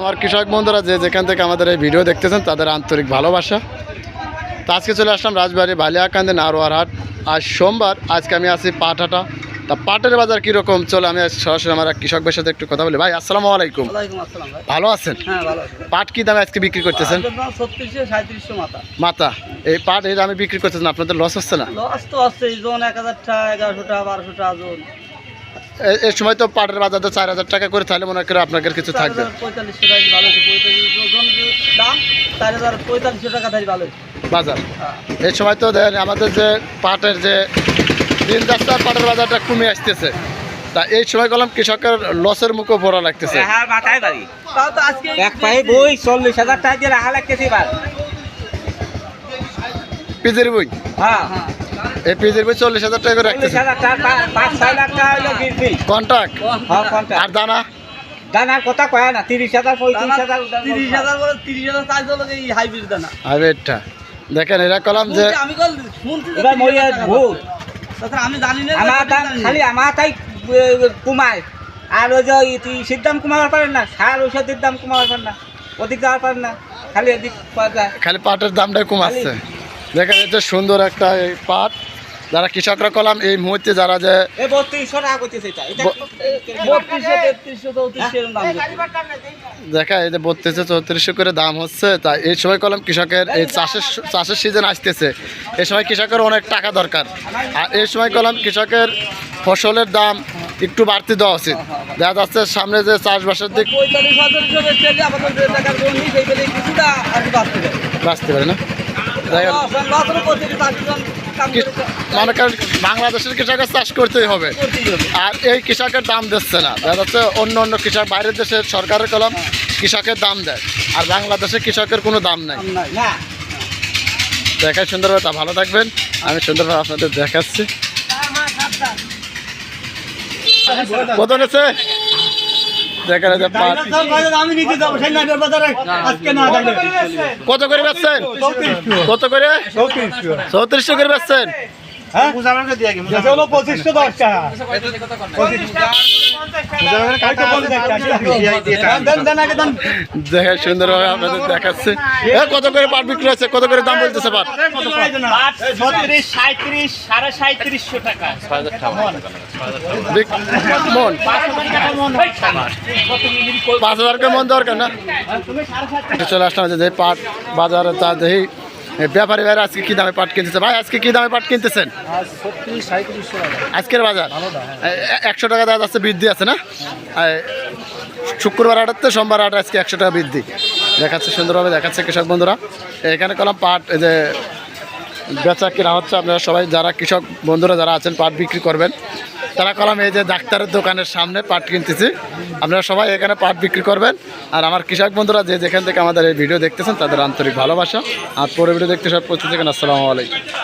আমার কৃষক বন্ধুরা যে যেখান থেকে আমাদের এই ভিডিও দেখতেছেন তাদের আন্তরিক ভালোবাসা। তো আজকে চলে আসলাম রাজবাড়ি বালিয়াকান্দি নারোয়ার হাট আজ সোমবার আজকে আমি আছি পাটহাটা তা পাটের বাজার কীরকম? চলে আমি সরাসরি আমার কৃষকদের সাথে একটু কথা বলি। ভাই আসসালামু আলাইকুম। ওয়ালাইকুম ভালো আছেন? হ্যাঁ পাট কী দামে আজকে বিক্রি করতেছেন? মাথা। এই পাট এই দামে বিক্রি করতেছেন আপনাদের লস হচ্ছে না? লস তো আছে জোন এক হাজার টাকা এগারোশো টাকা বারোশো টাকা জোন। এ- এই সময় তো পাটের বাজার তো চার হাজার টাকা করে তাহলে মনে করে আপনাদের কিছু থাকবে। বাজার। হ্যাঁ। এই সময় তো দেখেন আমাদের যে পাটের যে দিন যাচ্ছে পাটের বাজারটা কমে আসতেছে। তা এই সময় কলম কৃষকের লসের মুখে পড়া লাগতেছে। রাহার মাথায় বাড়ি। তাও তো আজকে এক পায়ে বই চল্লিশ হাজার টাকা দিয়ে রাহা লাগতেছে এবার। পিজের বই? হ্যাঁ। হ্যাঁ। এই পিজের বই চল্লিশ হাজার টাকা করে রাখতেছে। কন্ট্রাক্ট হ্যাঁ আর দানা? দানার কথা কয় না তিরিশ হাজার পঁয়ত্রিশ হাজার। তিরিশ হাজার বলে তিরিশ হাজার চার্জ হলো এই হাইব্রিড দানা। হাইব্রিডটা দেখেন এরা কলাম যে আমি কল শুনছি যে এবার মরিয়া ভূত আমি জানি না আমার সঠিক দাম জানি না। খালি আমার তাই কুমায় আর ওই যে ওই তুই শীত দাম কমাবার পারেন না সার ঔষধের দাম কমাবার পারেন না ওদিক যাওয়ার পারেন না। খালি এদিক খালি পাটের দামটাই কমাচ্ছে দেখেন যাচ্ছে সুন্দর একটা এই পাট। যারা কৃষকরা কলাম এই মুহূর্তে যারা যে। দেখা এই যে বত্রিশশো চৌত্রিশশো করে দাম হচ্ছে তা এই সময় কলম কৃষকের এই চাষের চাষের সিজন আসতেছে। এই সময় কৃষকের অনেক টাকা দরকার। আর এই সময় কলম কৃষকের ফসলের দাম একটু বাড়তি দেওয়া উচিত। দেখা যাচ্ছে সামনে যে চাষবাসের দিক বাঁচতে পারে না? মনে করেন বাংলাদেশের কৃষকের চাষ করতেই হবে। আর এই কৃষকের দাম দিচ্ছে না। দেখা যাচ্ছে অন্য অন্য কৃষক বাইরের দেশের সরকারের কলম কৃষকের দাম দেয়। আর বাংলাদেশে কৃষকের কোনো দাম নাই। দেখায় সুন্দরভাবে তা ভালো থাকবেন। আমি সুন্দরভাবে আপনাদের দেখাচ্ছি। কত নেছে দেখেন যাচ্ছে যে আমি নিতে যাব সেই নাইটের বাজারে আজকে না কত করে বেচছেন? কত করে? চৌত্রিশশো করে বেচছেন? পঁচিশশো দশ সুন্দরভাবে আপনাদের দেখাচ্ছে। কত করে পাট বিক্রি হচ্ছে কত করে দাম বলতেছে পাট? মন। পাঁচ হাজার মন দরকার না? চলে আসলাম যে পাট বাজারে তা দেখি। ব্যাপারী ভাইরা আজকে কি দামে পাট কিনতেছে? ভাই আজকে কি দামে পাট কিনতেছেন? আজকের বাজার? একশো টাকা দাদা আছে বৃদ্ধি আছে না? শুক্রবার আটাতে সোমবার আট আজকে একশো টাকা বৃদ্ধি। দেখাচ্ছে সুন্দরভাবে দেখাচ্ছে কৃষক বন্ধুরা। এখানে কলাম পাট এই যে বেচা কেনা হচ্ছে আপনারা সবাই, যারা কৃষক বন্ধুরা যারা আছেন, পাট বিক্রি করবেন, তারা কলাম এই যে ডাক্তারের দোকানের সামনে পাট কিনতেছি। আপনারা সবাই এখানে পাট বিক্রি করবেন। আর আমার কৃষক বন্ধুরা যে যেখান থেকে আমাদের এই ভিডিও দেখতেছেন, তাদের আন্তরিক ভালোবাসা। আর পরে ভিডিও দেখতে সব প্রস্তুত আসসালামু আলাইকুম।